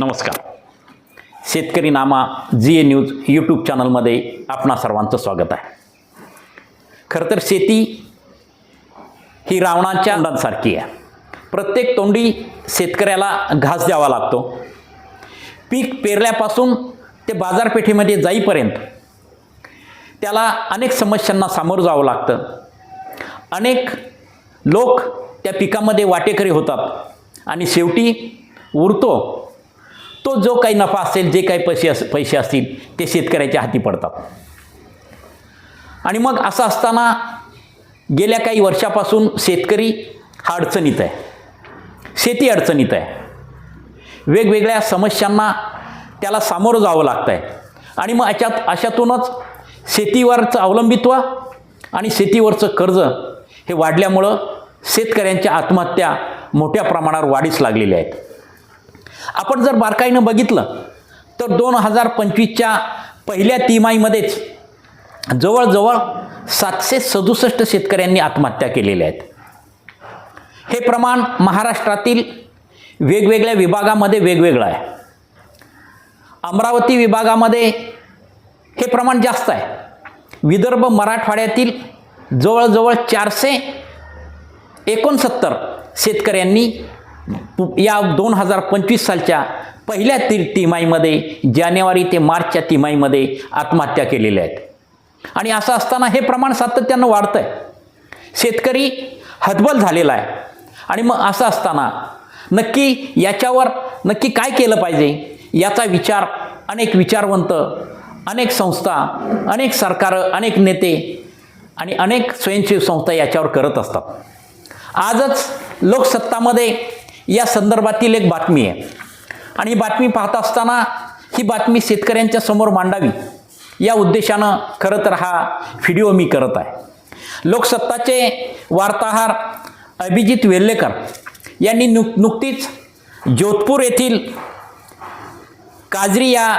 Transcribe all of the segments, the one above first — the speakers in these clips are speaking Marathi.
नमस्कार. शेतकरी नामा जी ए न्यूज यूट्यूब चॅनलमध्ये आपणा सर्वांचं स्वागत आहे. खरं तर शेती ही रावणाच्या अंडांसारखी आहे. प्रत्येक तोंडी शेतकऱ्याला घास द्यावा लागतो. पीक पेरल्यापासून ते बाजारपेठेमध्ये जाईपर्यंत त्याला अनेक समस्यांना सामोरं जावं लागतं. अनेक लोक त्या पिकामध्ये वाटेकरी होतात आणि शेवटी उरतो तो जो काही नफा असेल जे काही पैसे अस पैसे असतील ते शेतकऱ्याच्या हाती पडतात. आणि मग असं असताना गेल्या काही वर्षापासून शेतकरी हा अडचणीत आहे. शेती अडचणीत आहे. वेगवेगळ्या समस्यांना त्याला सामोरं जावं लागतं आहे आणि मग अशात अशातूनच शेतीवरचं अवलंबित्व आणि शेतीवरचं कर्ज हे वाढल्यामुळं शेतकऱ्यांच्या आत्महत्या मोठ्या प्रमाणावर वाढीस लागलेल्या आहेत. आपण जर बारकाईनं बघितलं तर दोन हजार पंचवीसच्या पहिल्या तिमाहीमध्येच जवळजवळ सातशे सदुसष्ट शेतकऱ्यांनी आत्महत्या केलेल्या आहेत. हे प्रमाण महाराष्ट्रातील वेगवेगळ्या विभागामध्ये वेगवेगळं आहे. अमरावती विभागामध्ये हे प्रमाण जास्त आहे. विदर्भ मराठवाड्यातील जवळजवळ चारशे एकोणसत्तर शेतकऱ्यांनी या दोन हजार पंचवीस सालच्या पहिल्या ति तिमाहीमध्ये जानेवारी ते मार्चच्या तिमाहीमध्ये आत्महत्या केलेल्या आहेत. आणि असं असताना हे प्रमाण सातत्यानं वाढतं आहे शेतकरी हतबल झालेला आहे. आणि मग असं असताना नक्की याच्यावर नक्की काय केलं पाहिजे याचा विचार अनेक विचारवंत अनेक संस्था अनेक सरकारं अनेक नेते आणि अनेक स्वयंसेवी संस्था याच्यावर करत असतात. आजच लोकसत्तामध्ये या संदर्भातील एक बातमी आहे. आणि ही बातमी पाहत असताना ही बातमी शेतकऱ्यांच्या समोर मांडावी या उद्देशानं खरं तर हा व्हिडिओ मी करत आहे. लोकसत्ताचे वार्ताहर अभिजित वेल्लेकर यांनी नुक नुकतीच जोधपूर येथील काजरी या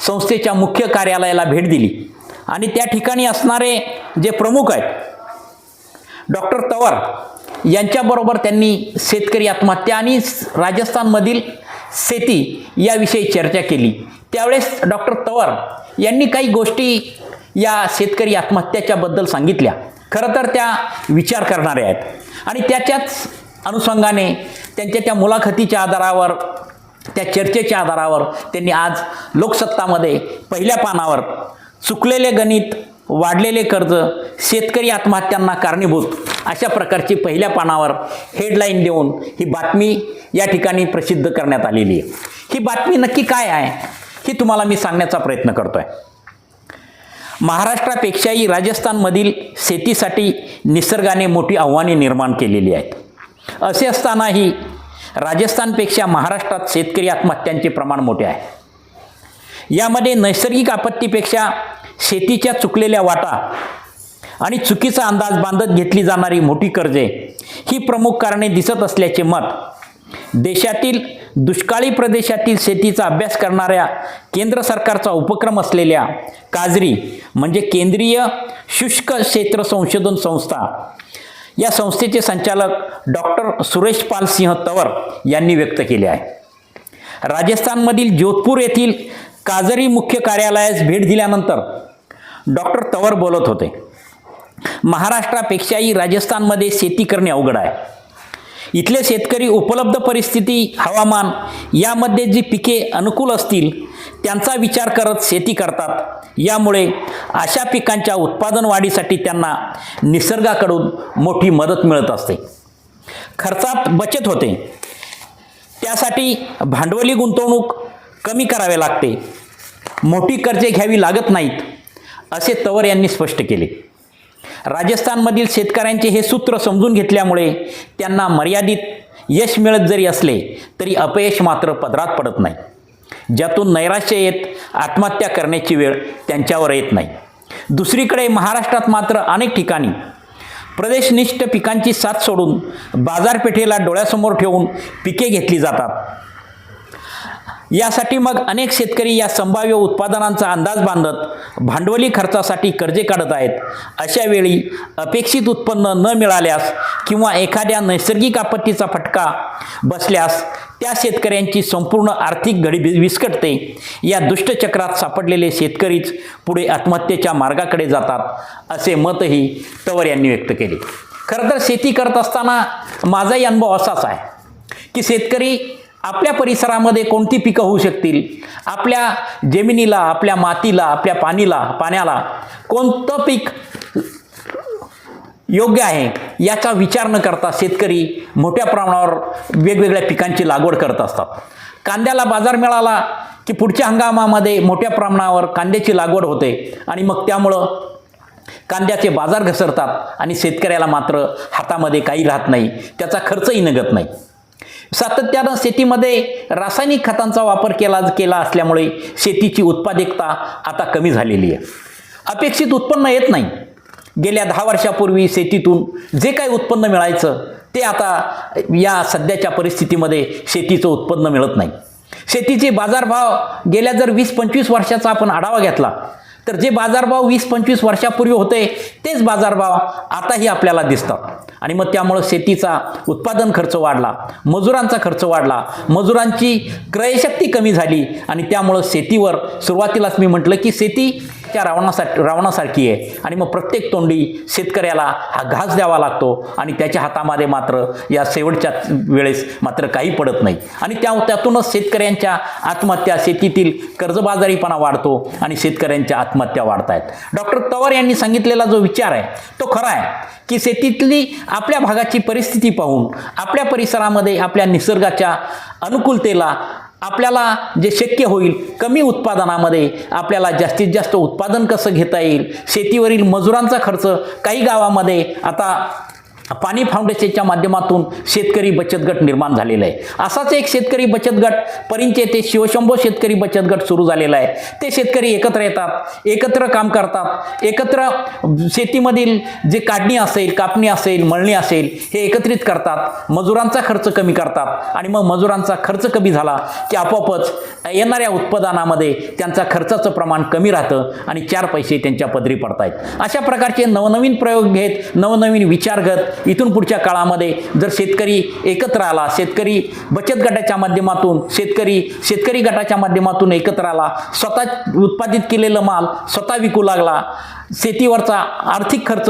संस्थेच्या मुख्य कार्यालयाला भेट दिली. आणि त्या ठिकाणी असणारे जे प्रमुख आहेत डॉक्टर तवर यांच्याबरोबर त्यांनी शेतकरी आत्महत्या आणि राजस्थानमधील शेती याविषयी चर्चा केली. त्यावेळेस डॉक्टर तवर यांनी काही गोष्टी या शेतकरी आत्महत्याच्याबद्दल सांगितल्या. खरं तर त्या विचार करणाऱ्या आहेत. आणि त्याच्याच अनुषंगाने त्यांच्या त्या मुलाखतीच्या आधारावर त्या चर्चेच्या आधारावर त्यांनी आज लोकसत्तामध्ये पहिल्या पानावर चुकलेले गणित वाढलेले कर्ज शेतकरी आत्महत्यांना कारणीभूत अशा प्रकारची पहिल्या पानावर हेडलाईन देऊन ही बातमी या ठिकाणी प्रसिद्ध करण्यात आलेली आहे. ही बातमी नक्की काय आहे ही तुम्हाला मी सांगण्याचा प्रयत्न करतो आहे महाराष्ट्रापेक्षाही राजस्थानमधील शेतीसाठी निसर्गाने मोठी आव्हाने निर्माण केलेली आहेत. असे असतानाही राजस्थानपेक्षा महाराष्ट्रात शेतकरी आत्महत्यांचे प्रमाण मोठे आहे. यामध्ये नैसर्गिक आपत्तीपेक्षा शेतीच्या चुकलेल्या वाटा आणि चुकीचा अंदाज बांधत घेतली जाणारी मोठी कर्जे. ही प्रमुख कारणे दिसत असल्याचे मत देशातील दुष्काळी प्रदेशातील शेतीचा अभ्यास करणाऱ्या केंद्र सरकारचा उपक्रम असलेल्या काजरी म्हणजे केंद्रीय शुष्क क्षेत्र संशोधन संस्था या संस्थेचे संचालक डॉक्टर सुरेश पाल सिंह तवर यांनी व्यक्त केले आहे. राजस्थानमधील जोधपूर येथील काजरी मुख्य कार्यालयास भेट दिल्यानंतर डॉक्टर तवर बोलत होते. महाराष्ट्रापेक्षाही राजस्थानमध्ये शेती करणे अवघड आहे. इथले शेतकरी उपलब्ध परिस्थिती हवामान यामध्ये जी पिके अनुकूल असतील त्यांचा विचार करत शेती करतात. यामुळे अशा पिकांच्या उत्पादन वाढीसाठी त्यांना निसर्गाकडून मोठी मदत मिळत असते. खर्चात बचत होते. त्यासाठी भांडवली गुंतवणूक कमी करावे लागते. मोठी कर्जे घ्यावी लागत नाहीत असे तवर यांनी स्पष्ट केले. राजस्थानमधील शेतकऱ्यांचे हे सूत्र समजून घेतल्यामुळे त्यांना मर्यादित यश मिळत जरी असले तरी अपयश मात्र पदरात पडत नाही. ज्यातून नैराश्य येत आत्महत्या करण्याची वेळ त्यांच्यावर येत नाही. दुसरीकडे महाराष्ट्रात मात्र अनेक ठिकाणी प्रदेशनिष्ठ पिकांची साथ सोडून बाजारपेठेला डोळ्यासमोर ठेवून पिके घेतली जातात. यासाठी मग अनेक शेतकरी या संभाव्य उत्पादनांचा अंदाज बांधत भांडवली खर्चासाठी कर्जे काढत आहेत. अशा वेळी अपेक्षित उत्पन्न न मिळाल्यास किंवा एखाद्या नैसर्गिक आपत्तीचा फटका बसल्यास त्या शेतकऱ्यांची संपूर्ण आर्थिक घडी विस्कटते. या दुष्टचक्रात सापडलेले शेतकरीच पुढे आत्महत्येच्या मार्गाकडे जातात असे मतही तवर यांनी व्यक्त केले. खरं तर शेती करत असताना माझाही अनुभव असाच आहे की शेतकरी आपल्या परिसरामध्ये कोणती पिकं होऊ शकतील? आपल्या जमिनीला आपल्या मातीला आपल्या पाणीला पाण्याला कोणतं पीक योग्य आहे? याचा विचार न करता शेतकरी मोठ्या प्रमाणावर वेगवेगळ्या पिकांची लागवड करत असतात. कांद्याला बाजार मिळाला की पुढच्या हंगामामध्ये मोठ्या प्रमाणावर कांद्याची लागवड होते आणि मग त्यामुळं कांद्याचे बाजार घसरतात आणि शेतकऱ्याला मात्र हातामध्ये काही राहत नाही. त्याचा खर्चही निघत नाही. सातत्यानं शेतीमध्ये रासायनिक खतांचा वापर केला केला असल्यामुळे शेतीची उत्पादकता आता कमी झालेली आहे. अपेक्षित उत्पन्न येत नाही. गेल्या दहा वर्षापूर्वी शेतीतून जे काही उत्पन्न मिळायचं ते आता या सध्याच्या परिस्थितीमध्ये शेतीचं उत्पन्न मिळत नाही. शेतीचे बाजारभाव गेल्या जर वीस पंचवीस वर्षाचा आपण आढावा घेतला तर जे बाजारभाव वीस पंचवीस वर्षापूर्वी होते तेच बाजारभाव आताही आपल्याला दिसतात. आणि मग त्यामुळं शेतीचा उत्पादन खर्च वाढला मजुरांचा खर्च वाढला मजुरांची क्रयशक्ती कमी झाली आणि त्यामुळं शेतीवर सुरुवातीलाच मी म्हटलं की शेती त्या रावणासाठी रावणासारखी आहे. आणि मग प्रत्येक तोंडी शेतकऱ्याला हा घास द्यावा लागतो आणि त्याच्या हातामध्ये मात्र या शेवटच्या वेळेस मात्र काही पडत नाही. आणि त्या त्यातूनच शेतकऱ्यांच्या आत्महत्या शेतीतील कर्जबाजारीपणा वाढतो आणि शेतकऱ्यांच्या आत्महत्या वाढत आहेत डॉक्टर तवर यांनी सांगितलेला जो विचार आहे तो खरा आहे की शेतीतली आपल्या भागाची परिस्थिती पाहून आपल्या परिसरामध्ये आपल्या निसर्गाच्या अनुकूलतेला आपल्याला जे शक्य होईल कमी उत्पादनामध्ये आपल्याला जास्तीत जास्त उत्पादन कसं घेता येईल? शेतीवरील मजुरांचा खर्च काही गावामध्ये आता पाणी फाउंडेशनच्या माध्यमातून शेतकरी बचत गट निर्माण झालेला आहे. असाच एक शेतकरी बचत गट परिंचे ते शिवशंभो शेतकरी बचत गट सुरू झालेला आहे. ते शेतकरी एकत्र येतात एकत्र काम करतात एकत्र शेतीमधील जे काढणी असेल कापणी असेल मळणी असेल हे एकत्रित करतात मजुरांचा खर्च कमी करतात आणि मग मजुरांचा खर्च कमी झाला की आपोआपच येणाऱ्या उत्पादनामध्ये त्यांचा खर्चाचं प्रमाण कमी राहतं आणि चार पैसे त्यांच्या पदरी पडतायत. अशा प्रकारचे नवनवीन प्रयोग घेत नवनवीन विचार घेत इथून पुढच्या काळामध्ये जर शेतकरी एकत्र आला शेतकरी बचत गटाच्या माध्यमातून शेतकरी शेतकरी गटाच्या माध्यमातून एकत्र आला स्वतः उत्पादित केलेलं माल स्वतः विकू लागला शेतीवरचा आर्थिक खर्च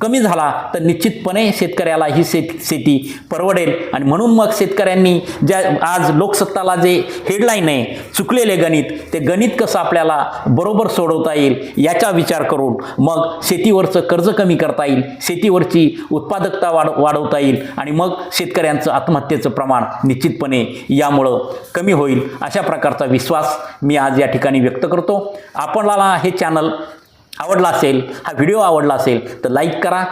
कमी झाला तर निश्चितपणे शेतकऱ्याला ही शेत शेती परवडेल. आणि म्हणून मग शेतकऱ्यांनी ज्या आज लोकसत्ताला जे हेडलाईन आहे चुकलेले गणित ते गणित कसं आपल्याला बरोबर सोडवता येईल याचा विचार करून मग शेतीवरचं कर्ज कमी करता येईल शेतीवरची उत्पादकता वाढ वाढवता येईल आणि मग शेतकऱ्यांचं आत्महत्येचं प्रमाण निश्चितपणे यामुळं कमी होईल. अशा प्रकारचा विश्वास मी आज या ठिकाणी व्यक्त करतो. आपणाला हे चॅनल आवडला असेल हा व्हिडिओ आवडला असेल तर लाईक करा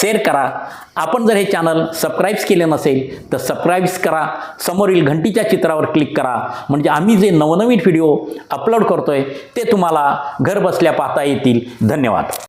शेअर करा. आपण जर हे चॅनल सबस्क्राईब्स केले नसेल तर सबस्क्राईब्स करा. समोरील घंटीच्या चित्रावर क्लिक करा. म्हणजे आम्ही जे नवनवीन व्हिडिओ अपलोड करतोय ते तुम्हाला घर बसल्या पाहता येतील. धन्यवाद.